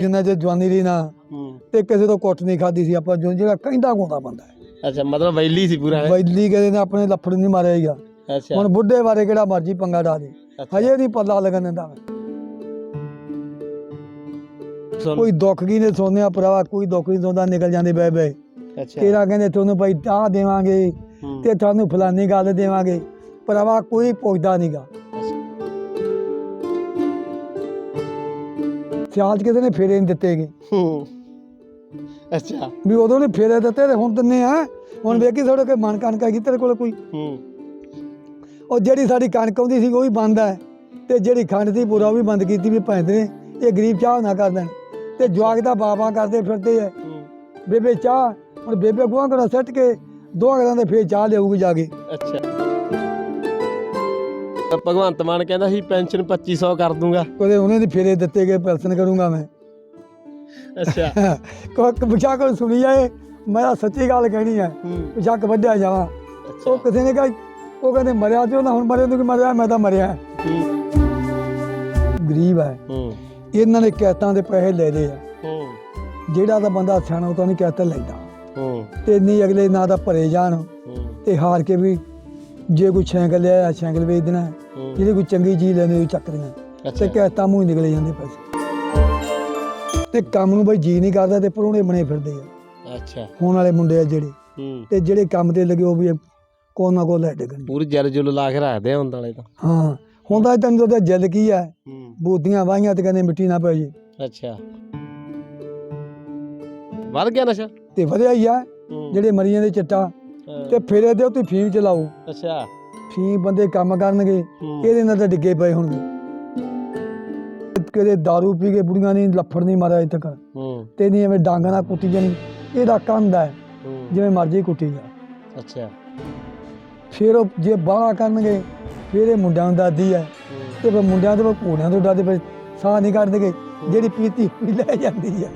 ਜਿੰਨਾ ਜੇ ਜਵਾਨੀ ਦੀ ਨਾ ਹੂੰ। ਤੇ ਕਿਸੇ ਤੋਂ ਕੁੱਟ ਨਹੀਂ ਖਾਦੀ ਸੀ ਆਪਾਂ ਜੋ ਜਿਹੜਾ ਕਹਿੰਦਾ ਕੋਂਦਾ ਬੰਦਾ ਹੈ। ਅੱਛਾ ਮਤਲਬ ਵੈਲੀ ਸੀ ਪੂਰਾ ਇਹ? ਵੈਲੀ ਕਦੇ ਨੇ ਆਪਣੇ ਲੱਫੜ ਨਹੀਂ ਮਾਰਿਆ ਹੀਗਾ ਅੱਛਾ। ਹੁਣ ਬੁੱਢੇ ਬਾਰੇ ਕਿਹੜਾ ਮਰਜ਼ੀ ਪੰਗਾ ਡਾ ਦੇ। ਅੱਛਾ। ਹਜੇ ਨਹੀਂ ਪੱਲਾ ਲੱਗਣ ਦਿੰਦਾ ਮੈਂ। ਸੁਣ- ਕੋਈ ਦੁੱਖ ਕੀ ਨੇ ਸੋਨਿਆ ਭਰਾਵਾ ਕੋਈ ਦੁੱਖ ਨਹੀਂ ਸੋਦਾ ਨਿਕਲ ਜਾਂਦੇ ਬੈ ਬੈ ਅੱਛਾ। ਤੇਰਾ ਕਹਿੰਦੇ ਤੁਹਾਨੂੰ ਭਾਈ ਆਹ ਦੇਵਾਂਗੇ ਹੂੰ, ਤੇ ਤੁਹਾਨੂੰ ਫਲਾਨੀ ਗੱਲ ਦੇਵਾਂਗੇ। ਭਰਾਵਾ ਕੋਈ ਪੁੱਛਦਾ ਨਹੀਂਗਾ ਸਿਆਲ 'ਚ ਕਿਸੇ ਨੇ ਫੇਰੇ ਨਹੀਂ ਦਿੱਤੇਗੇ ਹੂੰ। ਅੱਛਾ। ਵੀ ਉਦੋਂ ਨੇ ਫੇਰੇ ਦਿੱਤੇ ਤੇ ਹੁਣ ਦਿੰਨੇ ਆ। ਹੁਣ ਵੇਖੀ ਥੋੜੇ ਕੋਈ ਮਨ ਕਣਕ ਹੈਗੀ ਤੇਰੇ ਕੋਲ ਕੋਈ। ਹੂੰ। ਉਹ ਜਿਹੜੀ ਸਾਡੀ ਕਣਕ ਆਉਂਦੀ ਸੀ ਉਹ ਵੀ ਬੰਦ ਹੈ ਤੇ ਜਿਹੜੀ ਖੰਡ ਸੀ ਪੂਰਾ ਉਹ ਵੀ ਬੰਦ ਕੀਤੀ ਵੀ ਭੈਂਦੇ ਨੇ ਇਹ ਗਰੀਬ ਚਾਹ ਨਾ ਕਰ ਦੇਣ। ਤੇ ਜਵਾਕ ਦਾ ਬਾਬਾ ਕਰਦੇ ਫਿਰਦੇ ਹੂੰ। ਬੇਬੇ ਚਾਹ ਹੁਣ ਬੇਬੇ ਗੋਹਾਂ ਘੜਾ ਸੱਟ ਕੇ ਦੋ ਘਰਾਂ ਦੇ ਫੇਰ ਚਾਹ ਲਿਆਊਗੀ ਜਾ ਕੇ। ਅੱਛਾ। ਤਾਂ ਭਗਵੰਤ ਮਾਨ ਕਹਿੰਦਾ ਸੀ ਪੈਨਸ਼ਨ 2500 ਕਰ ਦੂੰਗਾ। ਕਦੇ ਉਹਨੇ ਦੀ ਫੇਰੇ ਦਿੱਤੇ ਗਏ ਪੈਲਸਨ ਕਰੂੰਗਾ ਮੈਂ। ਅੱਛਾ। ਕੋਈ ਬਿਸ਼ੱਕ ਕੋਈ ਸੁਣੀ ਜਾਏ ਮੈਂ ਤਾਂ ਸੱਚੀ ਗੱਲ ਕਹਿਣੀ ਹੈ। ਬਿਸ਼ੱਕ ਵੱਡਿਆ ਜਾਵਾਂ। ਉਹ ਕਿਸੇ ਨੇ ਕਿਹਾ ਉਹ ਕਹਿੰਦੇ ਮਰਿਆ ਤੇ ਹੁਣ ਮਰੇ ਨੂੰ ਕਿ ਮਰਿਆ ਮੈਂ ਤਾਂ ਮਰਿਆ। ਗਰੀਬ ਹੈ। ਇਹਨਾਂ ਨੇ ਕਿਸ਼ਤਾਂ ਦੇ ਪੈਸੇ ਲੈ ਲਏ ਆ। ਜਿਹੜਾ ਤਾਂ ਬੰਦਾ ਸਿਆਣਾ ਉਹ ਤਾਂ ਨਹੀਂ ਕਿਸ਼ਤ ਲੈਂਦਾ। ਤੇ ਨਹੀਂ ਅਗਲੇ ਨਾ ਤਾਂ ਭਰੇ ਜਾਣ ਤੇ ਹਾਰ ਕੇ ਵੀ ਜੇ ਕੋਈ ਸਾਈਕਲ ਲਿਆ ਸਾਈਕਲ ਵੇਚ ਦੇਣਾ ਜਿਹੜੀ ਕੋਈ ਚੰਗੀ ਚੀਜ਼ ਲੈਣੀ ਉਹ ਚੱਕ ਦੇਣਾ ਤੇ ਕਿਸ਼ਤਾਂ ਮੂੰਹ ਨਿਕਲੇ ਜਾਂਦੇ ਪੈਸੇ। ਤੇ ਕੰਮ ਨੂੰ ਬਈ ਜੀ ਨਹੀਂ ਕਰਦਾ ਤੇ ਪਰੋਣੇ ਬਣੇ ਫਿਰਦੇ ਆ। ਅੱਛਾ। ਹੁਣ ਵਾਲੇ ਮੁੰਡੇ ਆ ਜਿਹੜੇ ਤੇ ਜਿਹੜੇ ਕੰਮ ਤੇ ਲੱਗੇ ਉਹ ਵੀ ਕੋਲ ਨਾ ਕੋਲ ਲੈ ਡਿੱਗਣ। ਪੂਰੀ ਜਲ ਜੁਲ ਲਾ ਕੇ ਰੱਖਦੇ ਆ ਹੁੰਦਾ ਵਾਲੇ ਤਾਂ। ਹਾਂ ਹੁੰਦਾ ਤੈਨੂੰ ਤਾਂ ਜਲ ਕੀ ਹੂੰ। ਬੂਦੀਆਂ ਵਾਹੀਆਂ ਤੇ ਕਹਿੰਦੇ ਮਿੱਟੀ ਨਾ ਪੈ ਜੇ। ਅੱਛਾ। ਵੱਧ ਗਿਆ ਨਸ਼ਾ? ਤੇ ਵਧਿਆ ਹੀ ਆ ਜਿਹੜੇ ਮਰੀਆਂ ਦੇ ਚਿੱਟਾ ਤੇ ਫਿਰੇ ਤੇ ਉੱਤੇ ਫੀਮ ਚਲਾਓ। ਅੱਛਾ। ਫੀਮ ਬੰਦੇ ਕੰਮ ਕਰਨਗੇ ਇਹਦੇ ਨਾਲ ਤਾਂ ਡਿੱਗੇ ਪਏ ਹੋਣਗੇ। ਕਦੇ दारू ਪੀ ਕੇ ਬੁੜੀਆਂ ਨਹੀਂ ਲੱਫੜ ਨਹੀਂ ਮਾਰਿਆ ਅਜੇ ਤੱਕ। ਤੇ ਨਹੀਂ ਐਵੇਂ ਡਾਂਗਾਂ ਨਾਲ ਕੁੱਟੀ ਜਾਣੀ। ਇਹਦਾ ਹੈ। ਹੂੰ। ਜਿਵੇਂ ਮਰਜ਼ੀ ਕੁੱਟੀ ਜਾ। ਅੱਛਾ। ਫਿਰ ਉਹ ਜੇ ਬਾਹਲਾ ਕਰਨਗੇ ਫਿਰ ਇਹ ਮੁੰਡਿਆਂ ਨੂੰ ਦਾਦੀ ਹੈ। ਤੇ ਫਿਰ ਮੁੰਡਿਆਂ ਤੋਂ ਘੋੜਿਆਂ ਤੋਂ ਡਰਦੇ ਫਿਰ ਸਾਹ ਨਹੀਂ ਕੱਢਦੇ ਜਿਹੜੀ ਪੀਤੀ ਲੈ ਜਾਂਦੀ ਹੈ।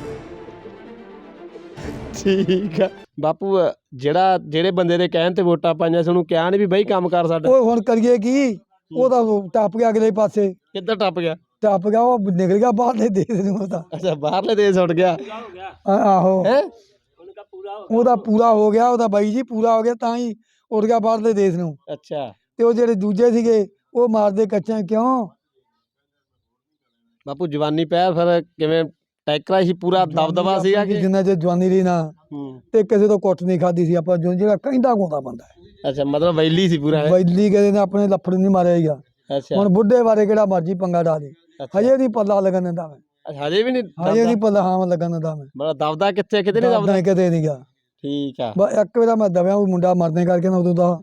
ਠੀਕ ਆ। ਬਾਪੂ ਜਿਹੜਾ ਜਿਹੜੇ ਬੰਦੇ ਦੇ ਕਹਿਣ ਤੇ ਵੋਟਾਂ ਪਾਈਆਂ ਸੀ ਉਹਨੂੰ ਕਿਹਾ ਨੀ ਵੀ ਬਈ ਕੰਮ ਕਰ ਸਾਡਾ। ਉਹ ਹੁਣ ਕਰੀਏ ਕੀ? ਉਹ ਤਾਂ ਟੱਪ ਗਿਆ ਅਗਲੇ ਪਾਸੇ। ਕਿੱਧਰ ਟੱਪ ਗਿਆ? ਟੱਪ ਗਿਆ ਉਹ ਨਿਕਲ ਗਿਆ ਬਾਹਰਲੇ ਦੇਸ਼ ਨੂੰ ਉਹਦਾ ਅੱਛਾ ਬਾਹਰਲੇ ਦੇਸ਼ ਉੱਡ ਗਿਆ। ਆਹੋ। ਹੈ? ਉਹਦਾ ਪੂਰਾ ਹੋ ਗਿਆ ਉਹਦਾ ਬਾਈ ਜੀ ਪੂਰਾ ਹੋ ਗਿਆ ਤਾਂ ਹੀ ਉੱਡ ਗਿਆ ਬਾਹਰਲੇ ਦੇਸ਼ ਨੂੰ। ਅੱਛਾ। ਤੇ ਉਹ ਜਿਹੜੇ ਦੂਜੇ ਸੀਗੇ ਉਹ ਮਾਰਦੇ ਕੱਚਾ ਕਿਉਂ? ਬਾਪੂ ਜਵਾਨੀ ਪੈ ਫਿਰ ਕਿਵੇਂ ਟੈਕਰਾ ਸੀ ਪੂਰਾ ਦਬਦਬਾ ਸੀਗਾ ਕਿ ਜਿੰਨਾ ਜੇ ਜਵਾਨੀ ਦੀ ਨਾ ਹੂੰ। ਤੇ ਕਿਸੇ ਤੋਂ ਕੁੱਟ ਨਹੀਂ ਖਾਦੀ ਸੀ ਆਪਾਂ ਜੋ ਜਿਹੜਾ ਕਹਿੰਦਾ ਕੋਂਦਾ ਬੰਦਾ। ਹੈ ਅੱਛਾ ਮਤਲਬ ਵੈਲੀ ਸੀ ਪੂਰਾ ਇਹ? ਵੈਲੀ ਕਦੇ ਨੇ ਆਪਣੇ ਲੱਫੜ ਨਹੀਂ ਮਾਰਿਆ ਹੀਗਾ ਅੱਛਾ। ਹੁਣ ਬੁੱਢੇ ਬਾਰੇ ਕਿਹੜਾ ਮਰਜ਼ੀ ਪੰਗਾ ਡਾ ਦੇ। ਅੱਛਾ। ਹਜੇ ਨਹੀਂ ਪੱਲਾ ਲੱਗਣ ਦਿੰਦਾ ਮੈਂ। ਅੱਛਾ, ਹਜੇ ਵੀ ਨਹੀਂ ਹਜੇ ਨਹੀਂ ਪੱਲਾ ਹਾਂ ਲੱਗਣ ਦਿੰਦਾ ਮੈਂ। ਮਤਲਬ ਦਬਦਾ ਕਿੱਥੇ ਕਿਤੇ ਨਹੀਂ ਦਬਦਾ ਦਬਦਾ? ਕਦੇ ਨਹੀਂ ਗਿਆ ਠੀਕ ਆ। ਬਸ ਇੱਕ ਵਾਰ ਮੈਂ ਦਵਿਆ ਉਹ ਮੁੰਡਾ ਮਰਨੇ ਕਰਕੇ ਨਾ ਉਦੋਂ ਦਾ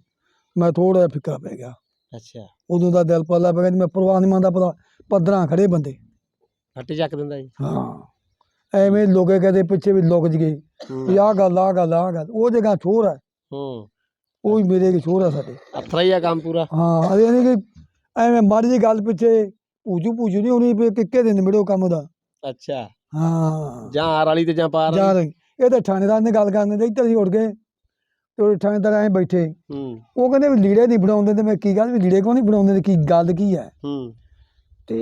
ਮੈਂ ਥੋੜਾ ਜਿਹਾ ਫਿੱਕਾ ਪੈ ਗਿਆ। ਅੱਛਾ। ਉਦੋਂ ਦਾ ਦਿਲ ਪੱਲਾ ਪੈ ਗਿਆ ਜੀ ਮੈਂ ਪਰਵਾਹ ਨਹੀਂ ਮੰਨਦਾ ਪਤਾ ਪੱਧਰਾਂ ਖੜੇ ਬੰਦੇ। ਹੱਟੀ ਚੱਕ ਦਿੰਦਾ ਜੀ। ਹਾਂ। ਐਵੇਂ ਲੋਕੇ ਕਹਦੇ ਪਿੱਛੇ ਵੀ ਲੁਕ ਜਗੇ ਵੀ ਆਹ ਗੱਲ ਆਹ ਗੱਲ ਆਹ ਗੱਲ। ਉਹ ਜਗ੍ਹਾ ਛੋਰ ਹੈ। ਹੂੰ। ਉਹ ਹੀ ਮੇਰੇ ਕੀ ਛੋਰ ਹੈ ਸਾਡੇ। ਅਥਰਾ ਹੀ ਆ ਕੰਮ ਪੂਰਾ। ਹਾਂ ਅਰੇ ਨਹੀਂ ਕਿ ਐਵੇਂ ਮਾੜੀ ਜੀ ਗੱਲ ਪਿੱਛੇ ਪੂਜੂ ਪੂਜੂ ਨਹੀਂ ਹੋਣੀ ਵੀ ਕਿੱਕੇ ਦੇ ਨਿਬੜੋ ਕੰਮ ਦਾ। ਅੱਛਾ। ਹਾਂ। ਜਾਂ ਆਰ ਵਾਲੀ ਤੇ ਜਾਂ ਪਾਰ ਵਾਲੀ। ਯਾਰ ਇਹ ਤਾਂ ਥਾਣੇਦਾਰ ਨੇ ਗੱਲ ਕਰਨ ਦੇ ਇੱਧਰ ਹੀ ਉੱਡ ਗਏ। ਤੇ ਉਹ ਥਾਣੇਦਾਰ ਐਂ ਬੈਠੇ। ਹੂੰ। ਉਹ ਕਹਿੰਦੇ ਵੀ ਲੀੜੇ ਨਹੀਂ ਬਣਾਉਂਦੇ ਤੇ ਮੈਂ ਕੀ ਗੱਲ ਵੀ ਲੀੜੇ ਕਿਉਂ ਨਹੀਂ ਬਣਾਉਂਦੇ ਤੇ ਕੀ ਗੱਲ ਕੀ ਹੈ? ਹੂੰ। ਤੇ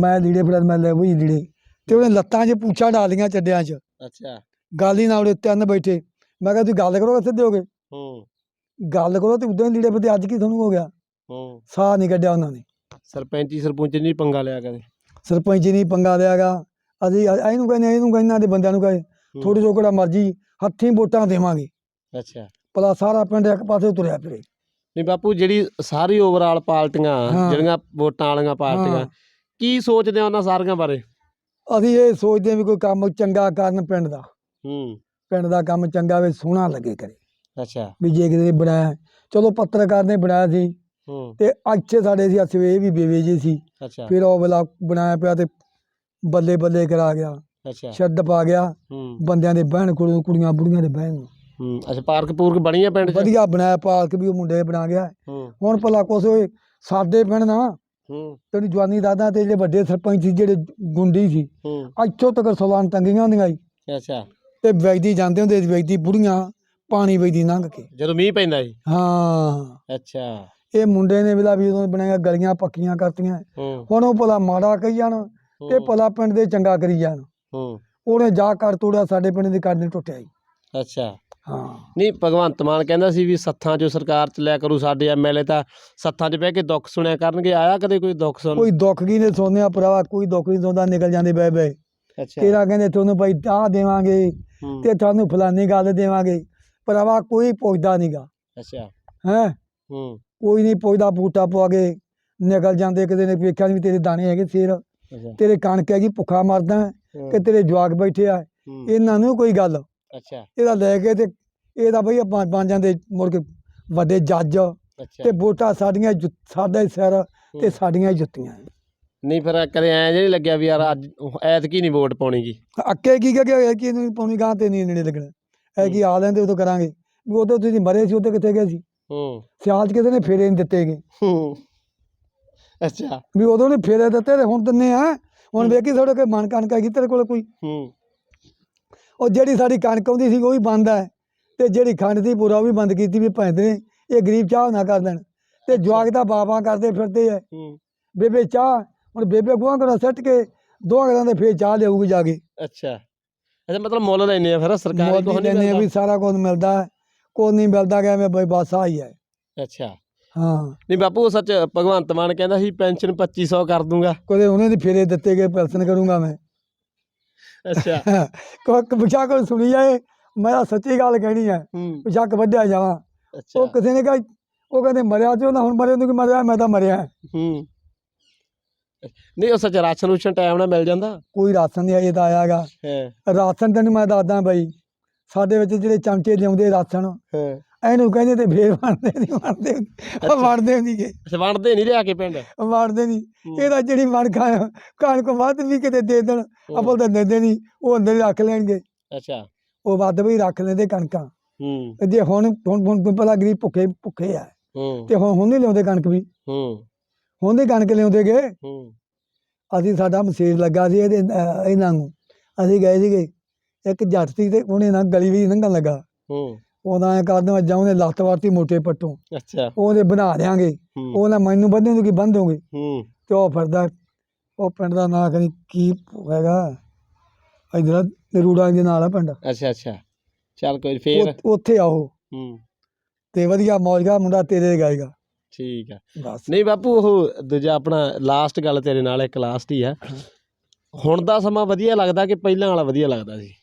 ਮੈਂ ਲੀੜੇ ਫੜਾ ਮੈਂ ਲੈ ਵਈ ਲੀੜੇ। ਤੇ ਉਹਨੇ ਲੱਤਾਂ 'ਚ ਪੂਛਾਂ ਡਾਲੀਆਂ ਚੱਡਿਆਂ 'ਚ। ਅੱਛਾ। ਗੱਲ ਹੀ ਨਾਲ ਉਹਦੇ ਤਿੰਨ ਬੈਠੇ। ਮੈਂ ਕਿਹਾ ਤੁਸੀਂ ਗੱਲ ਕਰੋ ਕਿੱਥੇ ਦਿਓਗੇ? ਹੂੰ। ਗੱਲ ਕਰੋ ਤੇ ਉਦੋਂ ਹੀ ਲੀੜੇ ਪਤੇ ਅੱਜ ਕੀ ਤੁਹਾਨੂੰ ਹੋ ਗਿਆ? ਹੂੰ। ਸਾਹ ਨਹੀਂ ਕੱਢਿਆ ਉਹਨਾਂ ਨੇ। ਸਰਪੰਚੀ ਸਰਪੰਚ ਨਹੀਂ ਪੰਗਾ ਲਿਆ ਕਦੇ? ਸਰਪੰਚ ਨਹੀਂ ਪੰਗਾ ਲਿਆਗਾ। ਅਸੀਂ ਅ- ਇਹਨੂੰ ਕਹਿੰਦੇ ਇਹਨੂੰ ਕਹਿੰਦੇ ਦੇ ਬੰਦਿਆਂ ਨੂੰ ਕਹੇ ਹੂੰ। ਥੋੜੀ ਜੋ ਕਿਹੜਾ ਮਰਜ਼ੀ ਹੱਥੀਂ ਵੋਟਾਂ ਦੇਵਾਂਗੇ। ਅੱਛਾ। ਭਲਾ ਸਾਰਾ ਪਿੰਡ ਇੱਕ ਪਾਸੇ ਤੁਰਿਆ ਫਿਰੇ। ਨਹੀਂ ਬਾਪੂ ਜਿਹੜੀ ਸਾਰੀ ਓਵਰਆਲ ਪਾਰਟੀਆਂ ਹਾਂ। ਜਿਹੜੀਆਂ ਵੋਟਾਂ ਵਾਲੀਆਂ ਪਾਰਟੀਆਂ ਹਾਂ। ਕੀ ਸੋਚਦੇ ਆ ਉਹਨਾਂ ਸਾਰੀਆਂ ਬਾਰੇ? ਅਸੀਂ ਇਹ ਸੋਚਦੇ ਹਾਂ ਵੀ ਕੋਈ ਕੰਮ ਚੰਗਾ ਕਰਨ ਪਿੰਡ ਦਾ। ਹੂੰ। ਪਿੰਡ ਦਾ ਕੰਮ ਚੰਗਾ ਵੇ ਸੋਹਣਾ ਲੱਗੇ ਕਰੇ। ਅੱਛਾ। ਵੀ ਜੇ ਕਿਤੇ ਬਣਾਇਆ ਚਲੋ ਪੱਤਰਕਾਰ ਨੇ ਬਣਾਇਆ ਸੀ। ਹੂੰ। ਤੇ ਅੱਛੇ ਸਾਡੇ ਸੀ ਅਸਵੇ ਵੀ ਬੇਵੇ ਜੀ ਸੀ। ਅੱਛਾ। ਫਿਰ ਉਹ ਵਾਲਾ ਬਣਾਇਆ ਪਿਆ ਤੇ ਬੱਲੇ ਬੱਲੇ ਕਰਾ ਗਿਆ। ਅੱਛਾ। ਛੱਡ ਪਾ ਗਿਆ। ਹੂੰ। ਬੰਦਿਆਂ ਦੇ ਬਹਿਣ ਕੋਲੋਂ ਕੁੜੀਆਂ ਬੁੜੀਆਂ ਦੇ ਬਹਿਣ। ਨੂੰ ਹੂੰ। ਅੱਛਾ ਪਾਰਕ ਪੂਰਕ ਬਣੀ ਆ ਪਿੰਡ 'ਚ? ਵਧੀਆ ਬਣਾਇਆ ਪਾਰਕ ਵੀ ਉਹ ਮੁੰਡੇ ਬਣਾ ਗਿਆ। ਹੂੰ। ਹੁਣ ਭਲਾ ਕੁਛ ਹੋਏ ਸਾਡੇ ਪਿੰਡ ਨਾ ਤੇਰੀ ਜਵਾਨੀ ਦਾਦਾ ਤੇ ਜਿਹੜੇ ਵੱਡੇ ਸਰਪੰਚ ਸੀ ਜਿਹੜੇ ਗੁੰਡੀ ਸੀ ਇੱਥੋਂ ਤੱਕ ਸਲਾਨ ਟੰਗੀਆਂ ਹੁੰਦੀਆਂ ਸੀ। ਅੱਛਾ। ਤੇ ਵੈਦੀ ਜਾਂਦੇ ਹੁੰਦੇ ਸੀ ਵੈਦੀ ਬੁੜੀਆਂ ਪਾਣੀ ਵੈਦੀ ਲੰਘ ਕੇ। ਜਦੋਂ ਮੀਂਹ ਪੈਂਦਾ ਸੀ? ਹਾਂ। ਅੱਛਾ। ਇਹ ਮੁੰਡੇ ਨੇ ਵਿਲਾ ਵੀ ਉਦੋਂ ਬਣਾਇਆ ਗਲੀਆਂ ਪੱਕੀਆਂ ਕਰਤੀਆਂ। ਹੁਣ ਉਹ ਭਲਾ ਮਾੜਾ ਕਹੀ ਜਾਣ ਤੇ ਭਲਾ ਪਿੰਡ ਦੇ ਚੰਗਾ ਕਰੀ ਜਾਣ। ਹੂੰ। ਉਹਨੇ ਜਾ ਕਰ ਤੋੜਿਆ ਸਾਡੇ ਪਿੰਡ ਦੀ ਕਰਨੀ ਟੁੱਟਿਆ ਜੀ। ਅੱਛਾ। ਹਾਂ। ਨਹੀਂ ਭਗਵੰਤ ਮਾਨ ਕਹਿੰਦਾ ਸੀ ਵੀ ਸੱਥਾਂ 'ਚੋਂ ਸਰਕਾਰ ਚੱਲਿਆ ਕਰੂ ਸਾਡੇ ਐਮਐਲਏ ਤਾਂ ਸੱਥਾਂ 'ਚ ਬਹਿ ਕੇ ਦੁੱਖ ਸੁਣਿਆ ਕਰਨਗੇ। ਆਇਆ ਕਦੇ ਕੋਈ ਦੁੱਖ ਸੁਣ ਕੋਈ ਦੁੱਖ ਕੀ ਨੇ ਸੋਨਿਆ ਭਰਾਵਾ ਕੋਈ ਦੁੱਖ ਨਹੀਂ ਸੌਂਦਾ ਨਿਕਲ ਜਾਂਦੇ ਬੈ ਬੈ ਅੱਛਾ। ਤੇਰਾ ਕਹਿੰਦੇ ਤੁਹਾਨੂੰ ਭਾਈ ਆਹ ਦੇਵਾਂਗੇ ਹੂੰ, ਤੇ ਤੁਹਾਨੂੰ ਫਲਾਨੀ ਗੱਲ ਦੇਵਾਂਗੇ। ਭਰਾਵਾ ਕੋਈ ਪੁੱਛਦਾ ਨਹੀਂਗਾ ਅੱਛਾ। ਹੈ? ਹੂੰ। ਕੋਈ ਨਹੀਂ ਪੁੱਛਦਾ ਬੂਟਾ ਪਵਾ ਕੇ ਨਿਕਲ ਜਾਂਦੇ ਕਿਤੇ ਨੇ ਵੇਖਿਆ ਨੀ ਵੀ ਤੇਰੇ ਦਾਣੇ ਹੈਗੇ ਸਿਰ। ਅੱਛਾ। ਤੇਰੇ ਕਣਕ ਹੈਗੀ ਭੁੱਖਾ ਮਰਦਾ ਹੂੰ, ਕਿ ਤੇਰੇ ਜਵਾਕ ਬੈਠੇ ਆ। ਹੂੰ, ਇਹਨਾਂ ਨੂੰ ਕੋਈ ਗੱਲ ਅੱਛਾ। ਇਹਦਾ ਲੈ ਕੇ ਤੇ ਇਹਦਾ ਬਈ ਆਪਾਂ ਬਣ ਜਾਂਦੇ ਮੁੜ ਕੇ ਵੱਡੇ ਜੱਜ ਤੇ ਵੋਟਾਂ ਸਾਡੀਆਂ ਜੁ- ਸਾਡਾ ਸਿਰ ਤੇ। ਸਾਡੀਆਂ ਜੁੱਤੀਆਂ ਨਹੀਂ ਫਿਰ ਕਦੇ ਐ ਨਹੀਂ ਲੱਗਿਆ ਵੀ ਯਾਰ ਅੱਜ ਐਤਕੀ ਨਹੀਂ ਵੋਟ ਪਾਉਣੀ ਜੀ ਅੱਕੇ ਕੀ ਕਿ ਕਿ ਕੀ ਨੂੰ ਪੌਣੀ ਗਾਂ ਤੇ ਨਹੀਂ ਨੇੜੇ ਲੱਗਣਾ। ਐ ਕੀ ਆ ਲੈਂਦੇ ਉਦੋਂ ਕਰਾਂਗੇ। ਵੀ ਉਦੋਂ ਤੁਸੀਂ ਮਰੇ ਸੀ ਉਦੋਂ ਕਿੱਥੇ ਗਏ ਸੀ? ਹੂੰ। ਸਿਆਲ 'ਚ ਕਿਸੇ ਨੇ ਫੇਰੇ ਨਹੀਂ ਦਿੱਤੇ ਗਏ ਹੂੰ। ਅੱਛਾ। ਵੀ ਉਦੋਂ ਨੇ ਫੇਰੇ ਦਿੱਤੇ ਤੇ ਹੁਣ ਦਿੰਨੇ ਆ। ਹੁਣ ਵੇਖੀ ਤੁਹਾਡੇ ਕੋਈ ਮਨ ਕਣਕ ਹੈਗੀ ਤੇਰੇ ਕੋਲ ਕੋਈ। ਹੂੰ। ਉਹ ਜਿਹੜੀ ਸਾਡੀ ਕਣਕ ਆਉਂਦੀ ਸੀ ਉਹ ਵੀ ਬੰਦ ਹੈ ਤੇ ਜਿਹੜੀ ਖੰਡ ਦੀ ਪੂਰਾ ਉਹ ਵੀ ਬੰਦ ਕੀਤੀ ਵੀ ਭੈਂਦੇ ਨੇ ਇਹ ਗਰੀਬ ਚਾਹ ਨਾ ਕਰ ਦੇਣ। ਤੇ ਜਵਾਕ ਦਾ ਬਾਬਾ ਕਰਦੇ ਫਿਰਦੇ ਆ। ਬੇਬੇ ਚਾਹ ਹੁਣ ਬੇਬੇ ਗੋਹਾਂ ਕੋਲ ਸੱਟ ਕੇ ਦੋ ਘਰਾਂ ਦੇ ਫੇਰ ਚਾਹ ਲਿਆਊਗੀ ਜਾ ਕੇ। ਅੱਛਾ। ਅੱਛਾ ਮਤਲਬ ਮੁੱਲ ਲੈਨੇ ਆ ਫਿਰ ਸਰਕਾਰੀ ਆ ਨਹੀਂ ਵੀ ਸਾਰਾ ਕੁਝ ਮਿਲਦਾ ਕੋਈ ਨਹੀਂ ਮਿਲਦਾ ਗਿਆ ਮੈਂ ਬਈ ਬਸ ਆਈ ਹੈ। ਅੱਛਾ। ਹਾਂ। ਨਹੀਂ ਬਾਪੂ ਸੱਚ ਭਗਵੰਤ ਮਾਨ ਕਹਿੰਦਾ ਸੀ ਪੈਨਸ਼ਨ 2500 ਕਰ ਦੂੰਗਾ। ਕਦੇ ਉਹਨੇ ਦੀ ਫੇਰੇ ਦਿੱਤੇ ਗਏ ਪੈਸਨ ਕਰੂੰਗਾ ਮੈਂ। ਅੱਛਾ। ਕੋਈ ਪੁੱਛਾ ਕੋਈ ਸੁਣੀ ਜਾਏ ਮੈਂ ਤਾਂ ਸੱਚੀ ਗੱਲ ਕਹਿਣੀ ਹੈ ਹੂੰ। ਪੁੱਛਾ ਵੱਢਿਆ ਜਾਵਾਂ। ਉਹ ਕਿਸੇ ਨੇ ਕਿਹਾ ਉਹ ਕਹਿੰਦੇ ਮਰਿਆ ਤੇ ਉਹਨਾਂ ਹੁਣ ਮਰੇ ਨੂੰ ਕਿ ਮਰਿਆ ਮੈਂ ਤਾਂ ਮਰਿਆ। ਹੂੰ। ਨਹੀਂ ਉਹ ਸੱਚ ਰਾਸ਼ਨ ਰੂਸ਼ਨ ਟਾਈਮ ਨਾਲ ਮਿਲ ਜਾਂਦਾ? ਕੋਈ ਰਾਸ਼ਨ ਨਹੀਂ ਤਾਂ ਆਇਆਗਾ ਹਾਂ। ਰਾਸ਼ਨ ਤੈਨੂੰ ਮੈਂ ਦੱਸਦਾ ਬਈ। ਸਾਡੇ ਵਿੱਚ ਜਿਹੜੇ ਚਮਚੇ ਲਿਆਉਂਦੇ ਰਾਸ਼ਨ ਹਾਂ। ਇਹਨੂੰ ਕਹਿੰਦੇ ਤੇ ਫੇਰ ਵੰਡਦੇ ਨਹੀਂ ਵੰਡਦੇ ਉਹ ਵੰਡਦੇ ਨਹੀਂ ਗੇ। ਵੰਡਦੇ ਨਹੀਂ ਲਿਆ ਕੇ ਪਿੰਡ? ਵੰਡਦੇ ਨਹੀਂ ਇਹਦਾ ਜਿਹੜੀ ਮਨ ਖਾਇਆ ਕਣਕ ਵੱਧ ਵੀ ਕਿਤੇ ਦੇ ਦੇਣ ਆਪਾਂ ਤਾਂ ਦਿੰਦੇ ਨਹੀਂ ਉਹ ਅੰਦਰ ਰੱਖ ਲੈਣਗੇ। ਅੱਛਾ। ਉਹ ਵੱਧ ਵੀ ਰੱਖ ਲੈਂਦੇ ਕਣਕਾਂ। ਹੂੰ। ਜੇ ਹੁਣ ਹੁਣ ਹੁਣ ਪਤਾ ਗਰੀਬ ਭੁੱਖੇ ਭੁੱਖੇ ਆ। ਹੂੰ। ਤੇ ਹੁਣ ਹੁਣ ਨਹੀਂ ਲਿਆਉਂਦੇ ਕਣਕ ਵੀ। ਹੂੰ। ਹੁਣ ਦੀ ਕਣਕ ਲਿਆਉਂਦੇਗੇ ਹੂੰ। ਅਸੀਂ ਸਾਡਾ ਮਸੀਰ ਲੱਗਾ ਸੀ ਇਹਦੇ ਇਹਨਾਂ ਨੂੰ। ਅਸੀਂ ਗਏ ਸੀਗੇ। ਇੱਕ ਜੱਟ ਸੀ ਤੇ ਉਹਨੇ ਨਾ ਗਲੀ ਵੀ ਲੰਘਣ ਲੱਗਾ। ਹੂੰ। ਉਹਦਾ ਐ ਕਰਦੇ ਮੈਂ ਜਾਉਂ ਨੇ ਲੱਤ ਵਾਰਤੀ ਮੋਟੇ ਪੱਟੋਂ। ਅੱਛਾ। ਉਹਦੇ ਬਣਾ ਦਿਆਂਗੇ। ਹੂੰ। ਉਹ ਨਾ ਮੈਨੂੰ ਬੰਦੇ ਕੀ ਬੰਦ ਹੋਗੇ ਹੂੰ। ਤੇ ਉਹ ਫਿਰਦਾ। ਉਹ ਪਿੰਡ ਦਾ ਨਾਂ ਕਰੀ ਕੀ ਹੈਗਾ? ਇਧਰ ਰੂੜਾਂ ਦੇ ਨਾਲ ਆ ਪਿੰਡ। ਅੱਛਾ ਅੱਛਾ। ਚੱਲ ਕੋਈ ਫੇਰ? ਉੱਥੇ ਆਓ ਹੂੰ। ਤੇ ਵਧੀਆ ਮੌਜਗਾ ਮੁੰਡਾ ਤੇਰੇ ਗਾਏਗਾ। ਠੀਕ ਆ। ਨਹੀਂ ਬਾਪੂ ਉਹ ਦੂਜਾ ਆਪਣਾ ਲਾਸਟ ਗੱਲ ਤੇਰੇ ਨਾਲ ਇੱਕ ਲਾਸਟ ਹੀ ਆ। ਹੁਣ ਦਾ ਸਮਾਂ ਵਧੀਆ ਲੱਗਦਾ ਕਿ ਪਹਿਲਾਂ ਵਾਲਾ ਵਧੀਆ ਲੱਗਦਾ ਸੀ?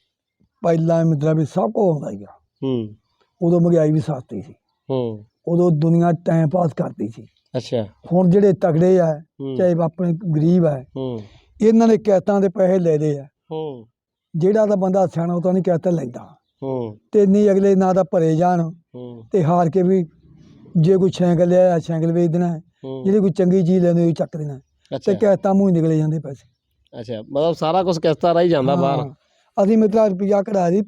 ਪਹਿਲਾਂ ਮਿੱਤਰਾ ਵੀ ਸਭ ਕੋ ਹੁੰਦਾ ਸੀਗਾ ਹੂੰ। ਉਦੋਂ ਮਹਿੰਗਾਈ ਵੀ ਸਸਤੀ ਸੀ। ਹੂੰ। ਉਦੋਂ ਦੁਨੀਆ ਟਾਈਮ ਪਾਸ ਕਰਦੀ ਸੀ। ਅੱਛਾ। ਹੁਣ ਜਿਹੜੇ ਤਗੜੇ ਆ ਹੂੰ। ਚਾਹੇ ਆਪਣੇ ਗਰੀਬ ਆ ਹੂੰ। ਇਹਨਾਂ ਨੇ ਕਿਸ਼ਤਾਂ ਦੇ ਪੈਸੇ ਲੈ ਲਏ ਆ। ਹੂੰ। ਜਿਹੜਾ ਤਾਂ ਬੰਦਾ ਸਿਆਣਾ ਉਹ ਤਾਂ ਨਹੀਂ ਕਿਸ਼ਤ ਲੈਂਦਾ। ਹੂੰ। ਤੇ ਨਹੀਂ ਅਗਲੇ ਨਾ ਤਾਂ ਭਰੇ ਜਾਣ। ਹੂੰ। ਤੇ ਹਾਰ ਕੇ ਵੀ ਜੇ ਕੋਈ ਸਾਈਕਲ ਲਿਆ ਸਾਈਕਲ ਵੇਚ ਦੇਣਾ ਹੂੰ। ਜਿਹੜੀ ਕੋਈ ਚੰਗੀ ਚੀਜ਼ ਲੈਂਦੇ ਉਹ ਚੱਕ ਦੇਣਾ। ਤੇ ਅੱਛਾ ਕਿਸ਼ਤਾਂ ਮੂੰਹ ਹੀ ਨਿਕਲੇ ਜਾਂਦੇ ਪੈਸੇ। ਅੱਛਾ ਮਤਲਬ ਸਾਰਾ ਕੁਝ ਕਿਸ਼ਤਾਂ ਰਾਹੀਂ ਜਾਂਦਾ ਬਾਹਰ। ਹਾਂ। ਅਸੀਂ ਮਿੱਤਰਾ ਰੁਪਿਆ ਕਢਾਇਆ ਸੀ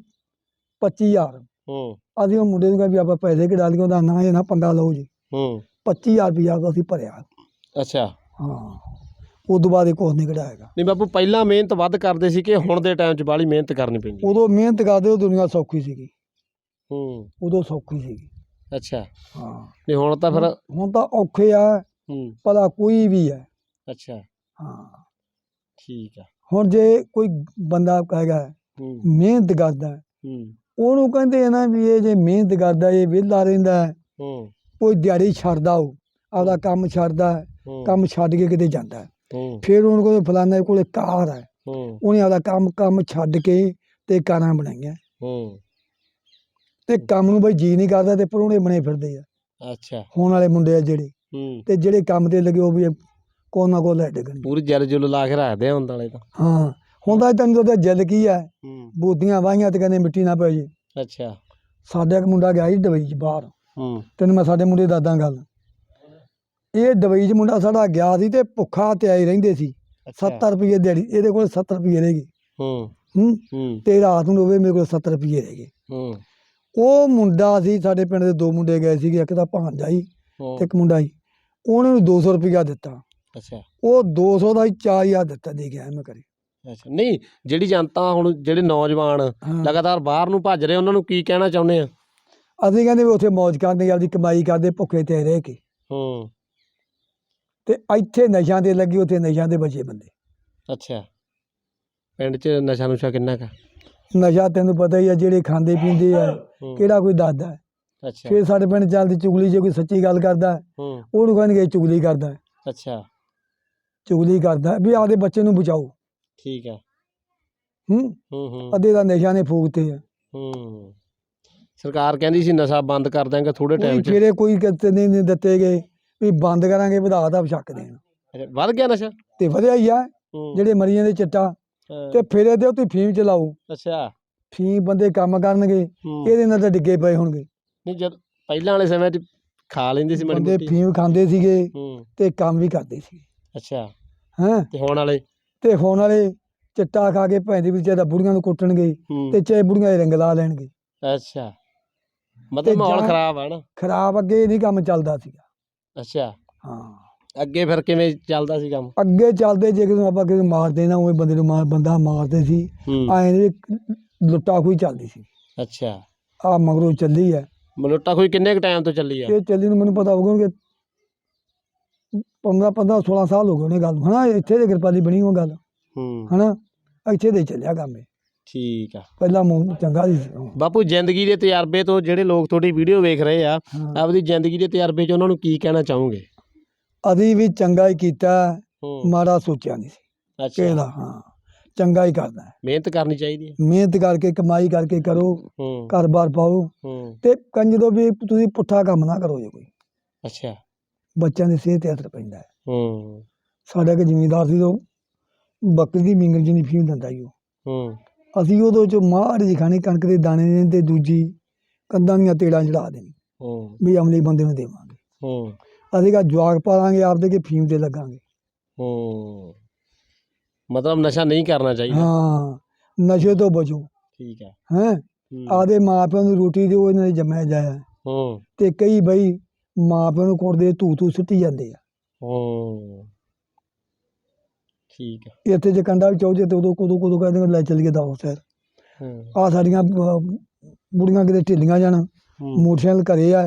25000 ਹੂੰ। ਅਸੀਂ ਉਹ ਮੁੰਡੇ ਨੂੰ ਕਿਹਾ ਵੀ ਆਪਾਂ ਪੈਸੇ ਕਢਾ ਲਈਏ ਉਹਦਾ ਨਾ ਇਹ ਨਾ ਪੰਗਾ ਲਓ ਜੀ। ਹੂੰ। 25000 ਰੁਪਿਆ ਤਾਂ ਅਸੀਂ ਭਰਿਆ। ਅੱਛਾ। ਹਾਂ। ਉਸ ਤੋਂ ਬਾਅਦ ਇਹ ਕੁਛ ਨਹੀਂ ਕਢਾਏਗਾ। ਨਹੀਂ ਬਾਪੂ ਪਹਿਲਾਂ ਮਿਹਨਤ ਵੱਧ ਕਰਦੇ ਸੀ ਕਿ ਹੁਣ ਦੇ ਟਾਈਮ 'ਚ ਬਾਹਲੀ ਮਿਹਨਤ ਕਰਨੀ ਪੈਂਦੀ ਉਦੋਂ ਮਿਹਨਤ ਕਰਦੇ ਉਹ ਦੁਨੀਆ ਸੌਖੀ ਸੀਗੀ। ਹੂੰ। ਉਦੋਂ ਸੌਖੀ ਸੀਗੀ। ਅੱਛਾ। ਹਾਂ। ਨਹੀਂ ਹੁਣ ਤਾਂ ਫਿਰ ਹੁਣ ਤਾਂ ਔਖੇ ਆ। ਹੂੰ। ਭਲਾ ਕੋਈ ਵੀ ਹੈ। ਅੱਛਾ। ਹਾਂ। ਠੀਕ ਆ। ਹੁਣ ਜੇ ਕੋਈ ਬੰਦਾ ਕਹੇਗਾ ਹੂੰ। ਮਿਹਨਤ ਕਰਦਾ ਹੂੰ। ਉਹਨੂੰ ਕਹਿੰਦੇ ਨਾ ਵੀ ਇਹ ਜੇ ਮਿਹਨਤ ਕਰਦਾ ਇਹ ਵਿਹਲਾ ਰਹਿੰਦਾ ਹੈ, ਕੋਈ ਦਿਹਾੜੀ ਛੱਡਦਾ ਉਹ ਆਪਦਾ ਕੰਮ ਛੱਡਦਾ ਕੰਮ ਛੱਡ ਕੇ ਕਿਤੇ ਜਾਂਦਾ ਫਿਰ ਉਹਨੂੰ ਕੋਲ ਫਲਾਣੇ ਕੋਲੇ ਕਾਰ ਹੈ। ਹੂੰ। ਉਹਨੇ ਆਪਦਾ ਕੰਮ ਕੰਮ ਛੱਡ ਕੇ ਤੇ ਕਾਰਾਂ ਬਣਾਈਆਂ। ਹੂੰ। ਤੇ ਕੰਮ ਨੂੰ ਬਈ ਜੀ ਨਹੀਂ ਕਰਦਾ ਤੇ ਪਰੋਣੇ ਬਣੇ ਫਿਰਦੇ ਆ। ਅੱਛਾ। ਹੁਣ ਵਾਲੇ ਮੁੰਡੇ ਆ ਜਿਹੜੇ। ਤੇ ਜਿਹੜੇ ਕੰਮ ਤੇ ਲੱਗੇ ਉਹ ਵੀ ਕੋਲ ਨਾ ਕੋਲ ਲੈ ਡਿੱਗਣਗੇ। ਪੂਰੀ ਜਲ ਜੁਲ ਲਾ ਕੇ ਰੱਖਦੇ ਆ ਹੁਣ ਵਾਲੇ ਤਾਂ। ਹਾਂ। ਹੁੰਦਾ ਤੈਨੂੰ ਤਾਂ ਜਲ ਕੀ ਹੈ ਹੂੰ। ਬੂਦੀਆਂ ਵਾਹੀਆਂ ਤੇ ਕਹਿੰਦੇ ਮਿੱਟੀ ਨਾ ਪੈ ਜੇ ਅੱਛਾ। ਸਾਡਾ ਇੱਕ ਮੁੰਡਾ ਗਿਆ ਸੀ ਦੁਬਈ 'ਚ ਬਾਹਰ। ਹੂੰ। ਤੈਨੂੰ ਮੈਂ ਸਾਡੇ ਮੁੰਡੇ ਦੱਸਦਾ ਗੱਲ। ਇਹ ਦੁਬਈ 'ਚ ਮੁੰਡਾ ਸਾਡਾ ਗਿਆ ਸੀ ਤੇ ਭੁੱਖਾ ਤੇ ਆਈ ਰਹਿੰਦੇ ਸੀ। ਅੱਛਾ। 70 ਰੁਪਏ ਦਿਹਾੜੀ ਇਹਦੇ ਕੋਲ 70 ਰੁਪਏ ਰਹਿ ਗਏ। ਹੂੰ। ਹੂੰ। ਤੇ ਰਾਤ ਨੂੰ ਹੋਵੇ ਮੇਰੇ ਕੋਲ 70 ਰੁਪਏ ਰਹਿ ਗਏ। ਹੂੰ। ਉਹ ਮੁੰਡਾ ਸੀ ਸਾਡੇ ਪਿੰਡ ਦੇ ਦੋ ਮੁੰਡੇ ਗਏ ਸੀਗੇ ਇੱਕ ਤਾਂ ਭਾਂਜਾ ਸੀ ਤੇ ਇੱਕ ਮੁੰਡਾ ਸੀ। ਉਹਨੇ ਨੂੰ 200 ਰੁਪਇਆ ਦਿੱਤਾ। ਅੱਛਾ। ਉਹ 200 ਦਾ ਹੀ 4000 ਦਿੱਤਾ ਦੇ ਗਿਆ ਮੈਂ ਕਰੇ ਅੱਛਾ ਨਹੀਂ ਜਿਹੜੀ ਜਨਤਾ ਹੁਣ ਜਿਹੜੇ ਨੌਜਵਾਨ ਲਗਾਤਾਰ ਬਾਹਰ ਨੂੰ ਭੱਜ ਰਹੇ ਉਹਨਾਂ ਨੂੰ ਕੀ ਕਹਿਣਾ ਚਾਹੁੰਦੇ ਆ? ਅਸੀਂ ਕਹਿੰਦੇ ਵੀ ਉੱਥੇ ਮौज ਕਰਦੇ ਆਪਦੀ ਕਮਾਈ ਕਰਦੇ ਭੁੱਖੇ ਤੇ ਰਹਿ ਕੇ। ਹੂੰ। ਤੇ ਇੱਥੇ ਨਸ਼ਿਆਂ ਦੇ ਲੱਗੀ ਉੱਥੇ ਨਸ਼ਿਆਂ ਦੇ ਬਚੇ ਬੰਦੇ। ਅੱਛਾ। ਪਿੰਡ 'ਚ ਨਸ਼ਾ ਨੁਸ਼ਾ ਕਿੰਨਾ ਕਾ ਨਸ਼ਾ ਤੈਨੂੰ ਪਤਾ ਹੀ ਆ ਜਿਹੜੇ ਖਾਂਦੇ ਪੀਂਦੇ ਆ ਕਿਹੜਾ ਕੋਈ ਦੱਸਦਾ। ਅੱਛਾ। ਫਿਰ ਸਾਡੇ ਪਿੰਡ ਚੱਲਦੀ ਚੁਗਲੀ ਜੇ ਕੋਈ ਸੱਚੀ ਗੱਲ ਕਰਦਾ ਉਹਨੂੰ ਇਹ ਚੁਗਲੀ ਕਰਦਾ। ਅੱਛਾ। ਚੁਗਲੀ ਕਰਦਾ ਵੀ ਆਪਦੇ ਬੱਚੇ ਨੂੰ ਬਚਾਓ। ਠੀਕ ਹੈ। ਹੂੰ। ਹੂੰ ਹੂੰ। ਅੱਧੇ ਦਾ ਨਸ਼ਾ ਨੇ ਫੂਕਤੇ ਆ। ਹੂੰ। ਸਰਕਾਰ ਕਹਿੰਦੀ ਸੀ ਨਸ਼ਾ ਬੰਦ ਕਰ ਦਾਂਗੇ ਥੋੜੇ ਟਾਈਮ 'ਚ। ਫੇਰੇ ਕੋਈ ਕਿਤੇ ਨਹੀਂ ਨਹੀਂ ਦਿੱਤੇ ਗਏ। ਵੀ ਬੰਦ ਕਰਾਂਗੇ ਵਧਾ ਦਾ ਸ਼ੱਕ ਦੇਣ। ਅੱਛਾ, ਵੱਧ ਗਿਆ ਨਸ਼ਾ? ਤੇ ਵਧਿਆ ਹੀ ਆ ਹੂੰ। ਜਿਹੜੇ ਮਰੀਆਂ ਦੇ ਚਿੱਟਾ। ਹਾਂ, ਤੇ ਫੇਰੇ ਦਿਓ ਤੁਸੀਂ ਫੀਮ ਚਲਾਓ। ਅੱਛਾ। ਫੀਮ ਬੰਦੇ ਕੰਮ ਕਰਨਗੇ ਹੂੰ। ਇਹਦੇ ਨਾਲ ਤਾਂ ਡਿੱਗੇ ਪਏ ਹੋਣਗੇ। ਨਹੀਂ ਜਦ ਪਹਿਲਾਂ ਵਾਲੇ ਸਮੇਂ 'ਚ ਖਾ ਲੈਂਦੇ ਸੀ ਮਾੜੀ ਬੰਦੇ ਮੋਟੀ। ਫੀਮ ਖਾਂਦੇ ਸੀਗੇ ਹੂੰ। ਤੇ ਕੰਮ ਵੀ ਕਰਦੇ ਸੀ। ਅੱਛਾ। ਹੈਂ? ਤੇ ਹੁਣ ਵਾਲੇ? ਤੇ ਹੁਣ ਵਾਲੇ ਚਿੱਟਾ ਖਾ ਕੇ ਭੈਣ ਦੀ ਵਿੱਚ ਦਾ ਬੁੜੀਆਂ ਨੂੰ ਕੁੱਟਣਗੇ ਹੂੰ। ਤੇ ਚਾਹੇ ਬੁੜੀਆਂ ਦੇ ਰੰਗ ਲਾ ਲੈਣਗੇ। ਅੱਛਾ। ਤੇ ਮਤਲਬ ਮਾਹੌਲ ਜਾਂ- ਖਰਾਬ ਆ ਨਾ। ਖਰਾਬ ਅੱਗੇ ਨਹੀਂ ਕੰਮ ਚੱਲਦਾ ਸੀਗਾ। ਅੱਛਾ। ਹਾਂ। ਅੱਗੇ ਫਿਰ ਕਿਵੇਂ ਚੱਲਦਾ ਸੀ ਕੰਮ? ਅੱਗੇ ਚੱਲਦੇ ਜੇ ਕਿਦੋਂ ਆਪਾਂ ਕਿਸੇ ਨੂੰ ਮਾਰਦੇ ਨਾ ਉਵੇਂ ਬੰਦੇ ਨੂੰ ਮਾਰ ਬੰਦਾ ਮਾਰਦੇ ਸੀ। ਹੂੰ। ਐਂ ਨੀ ਲੁੱਟਾ ਖੋਈ ਚੱਲਦੀ ਸੀ। ਅੱਛਾ। ਆ ਮਗਰੋਂ ਚੱਲੀ ਹੈ ਮਲੋਟਾ ਕੋਈ ਕਿੰਨੇ ਕ ਟਾਈਮ ਤੋਂ ਚੱਲੀ ਆ? ਇਹ ਚੱਲੀ ਨੂੰ ਮੈਨੂੰ ਪਤਾ ਹੋਊਗਾ ਕਿ 15 15 16 ਸਾਲ ਹੋ ਗਏ ਨੇ ਗੱਲ ਹਨਾ? ਇੱਥੇ ਦੇ ਕਿਰਪਾ ਦੀ ਬਣੀ ਉਹ ਗੱਲ ਹੂੰ। ਹਨਾ? ਇੱਥੇ ਦੇ ਚੱਲਿਆ ਕੰਮ ਇਹ। ਠੀਕ ਆ। ਪਹਿਲਾਂ ਮੂੰਹ ਚੰਗਾ ਸੀ ਬਾਪੂ ਜ਼ਿੰਦਗੀ ਦੇ ਤਜਰਬੇ ਤੋਂ ਜਿਹੜੇ ਲੋਕ ਤੁਹਾਡੀ ਵੀਡੀਓ ਵੇਖ ਰਹੇ ਆ ਹਾਂ। ਆਪਦੀ ਜ਼ਿੰਦਗੀ ਦੇ ਤਜਰਬੇ 'ਚ ਉਹਨਾਂ ਨੂੰ ਕੀ ਕਹਿਣਾ ਚਾਹੋਗੇ? ਅਸੀਂ ਵੀ ਚੰਗਾ ਹੀ ਕੀਤਾ ਹੂੰ। ਮਾੜਾ ਸੋਚਿਆ ਨਹੀਂ ਸੀ। ਅੱਛਾ। ਕਿਹਦਾ ਹਾਂ। ਚੰਗਾ ਹੀ ਕਰਨਾ ਹੈ। ਮਿਹਨਤ ਕਰਨੀ ਚਾਹੀਦੀ ਹੈ। ਮਿਹਨਤ ਕਰਕੇ ਕਮਾਈ ਕਰਕੇ ਕਰੋ ਹੂੰ। ਘਰ-ਬਾਰ ਪਾਓ ਹੂੰ। ਤੇ ਕੰਜਦੋਂ ਵੀ ਤੁਸੀਂ ਪੁੱਠਾ ਕੰਮ ਨਾ ਕਰੋ ਜੇ ਕੋਈ। ਅੱਛਾ। ਬੱਚਿਆਂ ਦੀ ਸਿਹਤ ਤੇ ਅਸਰ ਪੈਂਦਾ ਹੈ। ਹੂੰ। ਸਾਡਾ ਇੱਕ ਜ਼ਿਮੀਂਦਾਰ ਸੀ ਉਹ ਬੱਕਰੀ ਦੀ ਮਿੰਗਰ ਜਿੰਨੀ ਫੀਮ ਦਿੰਦਾ ਸੀ ਉਹ। ਹੂੰ। ਅਸੀਂ ਉਹਦੇ ਚੋਂ ਮਾੜ ਜਿਹੀ ਖਾਣੀ ਕਣਕ ਦੇ ਦਾਣੇ ਨੇ ਤੇ ਦੂਜੀ ਕੰਦਾਂ ਦੀਆਂ ਤੇੜਾਂ ਚੜਾ ਦੇਣੀ। ਹੂੰ। ਵੀ ਅਮਲੀ ਬੰਦੇ ਨੂੰ ਦੇਵਾਂਗੇ। ਹੂੰ। ਅਸੀਂ ਕਾ ਜਵਾਕ ਪਾਲਾਂਗੇ ਆਪਦੇ ਕੇ ਫੀਮ ਤੇ ਲੱਗਾਂਗੇ। ਹੂੰ। ਮਤਲਬ ਨਸ਼ਾ ਨਹੀਂ ਕਰਨਾ ਚਾਹੀਦਾ। ਹਾਂ ਨਸ਼ੇ ਤੋਂ ਬਚੋ। ਠੀਕ ਹੈ। ਹੈ? ਹੂੰ। ਆਦੇ ਮਾਪਿਆਂ ਨੂੰ ਰੋਟੀ ਦਿਓ ਇਹਨਾਂ ਨੇ ਜੰਮਿਆ ਜਾਇਆ। ਹੂੰ। ਤੇ ਕਈ ਬਈ ਮਾਪਿਆਂ ਨੂੰ ਕੁੱਟਦੇ ਧੂ ਧੂ ਸੁੱਟੀ ਜਾਂਦੇ ਆ। ਹੂੰ ਠੀਕ ਹੈ ਇੱਥੇ ਜੇ ਕੰਡਾ ਵੀ ਚਾਹੁੰਦੇ ਤੇ ਉਦੋਂ ਕਦੋਂ ਕਦੋਂ ਕਹਿੰਦੇ ਲੈ ਚੱਲੀਏ ਦਾਓ ਸਰ ਹੂੰ। ਆ ਸਾਡੀਆਂ ਅਹ, ਬੁੜੀਆਂ ਕਿਤੇ ਢਿੱਲੀਆਂ ਜਾਣ ਹੂੰ। ਮੋਟਰਸਾਈਕਲ ਘਰੇ ਆ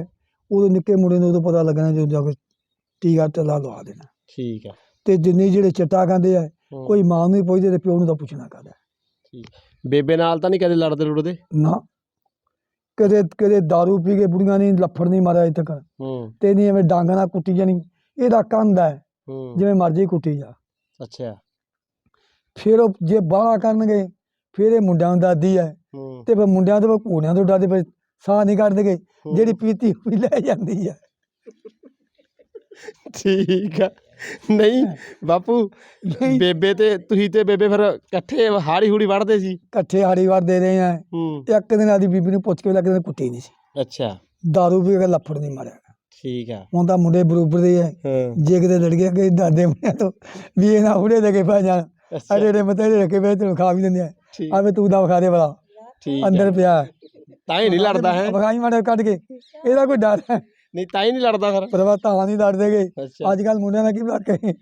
ਉਦੋਂ ਨਿੱਕੇ ਮੁੰਡੇ ਨੂੰ ਉਦੋਂ ਪਤਾ ਲੱਗਣਾ ਜਦੋਂ ਜਾ ਕੇ ਟੀਕਾ ਟੱਲਾ ਲਵਾ ਦੇਣਾ। ਠੀਕ ਹੈ ਤੇ ਜਿੰਨੇ ਜਿਹੜੇ ਚਿੱਟਾ ਖਾਂਦੇ ਆ ਹੂੰ, ਕੋਈ ਮਾਂ ਨੂੰ ਨਹੀਂ ਪੁੱਛਦੇ ਤੇ ਪਿਓ ਨੂੰ ਤਾਂ ਪੁੱਛਣਾ ਕਰਦਾ ਠੀਕ। ਬੇਬੇ ਨਾਲ ਤਾਂ ਨਹੀਂ ਕਦੇ ਲੜਦੇ ਲੁੜਦੇ ਨਾ। ਕਦੇ ਕਦੇ दारू ਪੀ ਕੇ ਬੁੜੀਆਂ ਨੇ ਲੱਫੜ ਨਹੀਂ ਮਾਰਿਆ ਅਜੇ ਤੱਕ। ਹੂੰ। ਤੇ ਨਹੀਂ ਐਵੇਂ ਡਾਂਗਾਂ ਨਾਲ ਕੁੱਟੀ ਜਾਣੀ। ਇਹਦਾ ਕੰਧ ਹੈ। ਹੂੰ। ਜਿਵੇਂ ਮਰਜ਼ੀ ਕੁੱਟੀ ਜਾ। ਅੱਛਾ। ਫਿਰ ਉਹ ਜੇ ਬਾਹਲਾ ਕਰਨਗੇ ਫਿਰ ਇਹ ਮੁੰਡਿਆਂ ਨੂੰ ਦਾਦੀ ਹੈ। ਹੂੰ। ਤੇ ਫਿਰ ਮੁੰਡਿਆਂ ਤੋਂ ਘੋੜਿਆਂ ਤੋਂ ਡਰਦੇ ਫਿਰ ਸਾਹ ਨਹੀਂ ਕੱਢਦੇ ਹੂੰ। ਜਿਹੜੀ ਪੀਤੀ ਵੀ ਲੈ ਜਾਂਦੀ ਹੈ। ਠੀਕ ਆ। ਨਹੀਂ ਬਾਪੂ ਨਹੀਂ। ਬੇਬੇ ਤੇ ਤੁਸੀਂ ਤੇ ਬੇਬੇ ਫਿਰ ਇਕੱਠੇ ਹਾੜੀ ਹੂੜੀ ਵੜਦੇ ਸੀ? ਇਕੱਠੇ ਹਾੜੀ ਵਾਰ ਦੇ ਰਹੇ ਆ। ਹੂੰ। ਇੱਕ ਦਿਨ ਆਦੀ ਬੀਬੀ ਨੂੰ ਪੁੱਛ ਕੇ ਲੱਗ ਦਿਨ ਕੁੱਟੀ ਨਹੀਂ ਸੀ। ਅੱਛਾ। दारू ਪੀ ਕੇ ਲੱਫੜ ਨਹੀਂ ਮਾਰਿਆ। ਠੀਕ ਆ। ਹੁਣ ਤਾਂ ਮੁੰਡੇ ਬਰੋਬਰ ਦੇ ਹੈ ਹਾਂ। ਜੇ ਕਿਤੇ ਲੜ ਗਿਆ ਕਿ ਦਾਦੇ ਮੁੰਡਿਆਂ ਤੋਂ ਵੀ ਇਹ ਨਾ ਉੜੇ ਦੇ ਕੇ ਪੈ ਜਾਣ। ਅੱਛਾ। ਅੜੇ ਅੜੇ ਮਤੇ ਰੱਖੇ ਪਏ ਤੈਨੂੰ ਖਾ ਵੀ ਦਿੰਦੇ ਆ। ਠੀਕ। ਆਵੇ ਤੂੰ ਦਾ ਵਿਖਾ ਦੇ ਬਲਾ ਠੀਕ ਆ। ਅੰਦਰ ਪਿਆ। ਤਾਂ ਹੀ ਨਹੀਂ ਲੜਦਾ ਹੈ। ਵਿਖਾਈ ਮਾੜੇ ਕੱਢ ਕੇ। ਇਹਦਾ ਕੋਈ ਡਰ ਹੈ? ਨਹੀਂ ਤਾਂ ਹੀ ਨਹੀਂ ਲੜਦਾ ਫਿਰ। ਪਰਵਾ ਤਾਂ ਨਹੀਂ ਲੜਦੇਗੇ ਅੱਛਾ। ਅੱਜ ਕੱਲ ਮੁੰਡਿਆਂ ਦਾ ਕੀ ਵਾਕਈ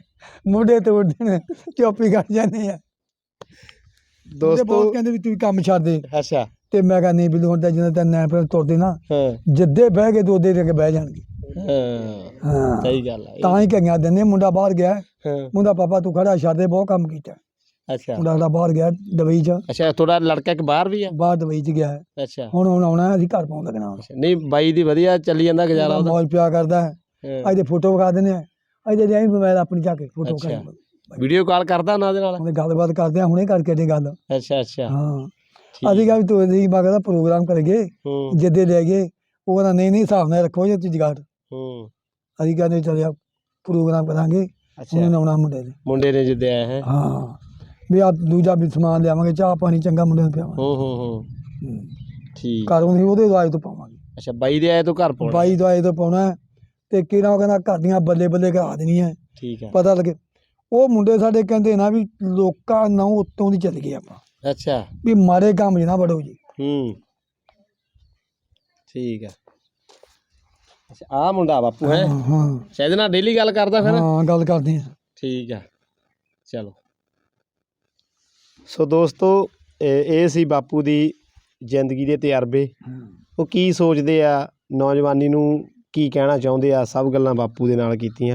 ਮੁੰਡੇ ਤੋੜਦੇ ਨੇ ਚੁੱਪੀ ਕਰ ਜਾਂਦੇ ਆ। ਮੁੰਡੇ ਦੋਸਤੋ ਬਹੁਤ ਕਹਿੰਦੇ ਵੀ ਤੂੰ ਕੰਮ ਛੱਡ ਦੇ। ਅੱਛਾ। ਤੇ ਮੈਂ ਕਹਿੰਦਾ ਨਹੀਂ ਬਿਲੂ ਹੁਣ ਤਾਂ ਜਦੋਂ ਤੱਕ ਨੈਣ ਪਰ ਤੁਰਦੇ ਨਾ ਹਾਂ। ਜਿੱਦੇ ਬਹਿ ਕੇ ਦੋਦੇ ਦੇ ਕੇ ਬਹਿ ਜਾਣਗੇ। ਹਾਂ। ਹਾਂ। ਸਹੀ ਗੱਲ ਆ। ਤਾਂ ਹੀ ਕਈਆਂ ਦਿੰਦੇ ਮੁੰਡਾ ਬਾਹਰ ਗਿਆ। ਹਾਂ। ਮੁੰਡਾ ਪਾਪਾ ਤੂੰ ਖੜਾ ਛੱਡ ਦੇ ਬਹੁਤ ਕੰਮ ਕੀਤਾ। ਅੱਛਾ। ਮੁੰਡਾ ਸਾਡਾ ਬਾਹਰ ਗਿਆ ਦੁਬਈ ਚ। ਅੱਛਾ ਤੁਹਾਡਾ ਲੜਕਾ ਇੱਕ ਬਾਹਰ ਵੀ ਆ? ਬਾਹਰ ਦੁਬਈ ਚ ਗਿਆ। ਹੈ। ਅੱਛਾ। ਹੁਣ ਹੁਣ ਆਉਣਾ ਹੈ, ਅਸੀਂ ਘਰ ਪਾਉਣ ਲੱਗਣਾ। ਹੁਣ। ਅੱਛਾ, ਨਹੀਂ ਬਾਈ ਦੀ ਵਧੀਆ ਚੱਲੀ ਜਾਂਦਾ ਗੁਜ਼ਾਰਾ ਉਹਦਾ। ਮੌਜ ਪਿਆ ਕਰਦਾ। ਹੈ। ਹਾਂ। ਅੱਜ ਦੇ ਫੋਟੋ ਵਿਖਾ ਦਿੰਦੇ ਆ ਅੱਜ ਦੇ ਆਈ ਮੋਬਾਈਲ ਆਪਣੀ ਜਾ ਕੇ ਫੋਟੋ ਅੱਛਾ। ਕਰ ਵੀਡੀਓ ਕਾਲ ਕਰਦਾ ਉਹਨਾਂ ਦੇ ਨਾਲ? ਉਹਨੇ ਗੱਲਬਾਤ ਕਰਦੇ ਆ ਹੁਣੇ ਕਰਕੇ ਦੀ ਗੱਲ। ਅੱਛਾ ਅੱਛਾ। ਹਾਂ। ਠੀਕ। ਅਸੀਂ ਕਿਹਾ ਵੀ ਤੂੰ ਅਸੀਂ ਮੈਂ ਕਹਿੰਦਾ ਪ੍ਰੋਗਰਾਮ ਕਰਗੇ ਹੂੰ। ਜਿੱਦੇ ਲੈ ਗਏ ਉਹ ਕਹਿੰਦਾ ਨਹੀਂ ਨਹੀਂ ਹਿਸਾਬ ਨਾਲ ਰੱਖੋ ਜੇ ਤੁਸੀਂ ਜਗਾੜ ਹੂੰ। ਅਸੀਂ ਕਹਿੰਦੇ ਚੱਲਿਆ ਪ੍ਰੋਗਰਾਮ ਕਰਾਂਗੇ। ਅੱਛਾ। ਉਹਨੇ ਆਉਣਾ ਮੁੰਡੇ ਨੇ ਮੁੰਡੇ ਨੇ ਜਿੱਦੇ ਆਏ ਹੈ। ਹਾਂ। ਵੀ ਆ ਦੂਜਾ ਵੀ ਸਮਾਨ ਲਿਆਵਾਂਗੇ ਚਾਹ ਪਾਣੀ ਚੰਗਾ ਮੁੰਡੇ ਨੂੰ ਪਿਆਵਾਂਗੇ। ਹੂੰ ਹੂੰ ਹੂੰ। ਹੂੰ। ਠੀਕ। ਘਰੋਂ ਨਹੀਂ ਉਹਦੇ ਦਵਾਈ ਤੋਂ ਪਾਵਾਂਗੇ। ਅੱਛਾ ਬਾਈ ਦੇ ਆਏ ਤੋਂ ਘਰ ਪਾਉਣਾ? ਬਾਈ ਦਵਾਈ ਤੋਂ ਪਾਉਣਾ ਹੈ। ਤੇ ਕਿਹੜਾ ਉਹ ਕਹਿੰਦਾ ਘਰ ਦੀਆਂ ਬੱਲੇ ਬੱਲੇ ਕਰਾ ਦੇਣੀਆਂ ਠੀਕ ਹੈ। ਪਤਾ ਲੱਗੇ। ਉਹ ਮੁੰਡੇ ਸਾਡੇ ਕਹਿੰਦੇ ਨਾ ਵੀ ਲੋਕਾਂ ਨੂੰ ਉੱਤੋਂ ਦੀ ਚੱਲ ਗਏ ਆਪਾਂ। ਅੱਛਾ। ਵੀ ਮਾਰੇ ਕੰਮ 'ਚ ਨਾ ਵੜੋ ਜੀ। ਹੂੰ। ਠੀਕ ਹੈ। ਅੱਛਾ ਆ ਮੁੰਡਾ ਬਾਪੂ ਹੈ। ਹਾਂ ਹਾਂ। ਸ਼ਾਇਦ ਨਾਲ ਡੇਲੀ ਗੱਲ ਕਰਦਾ ਫਿਰ। ਹਾਂ ਗੱਲ ਕਰਦੇ ਆ ਠੀਕ ਆ ਚਲੋ। ਸੋ ਦੋਸਤੋ, ਇਹ ਇਹ ਸੀ ਬਾਪੂ ਦੀ ਜ਼ਿੰਦਗੀ ਦੇ ਤਜਰਬੇ। ਉਹ ਕੀ ਸੋਚਦੇ ਆ? ਨੌਜਵਾਨੀ ਨੂੰ ਕੀ ਕਹਿਣਾ ਚਾਹੁੰਦੇ ਆ? ਸਭ ਗੱਲਾਂ ਬਾਪੂ ਦੇ ਨਾਲ ਕੀਤੀਆਂ।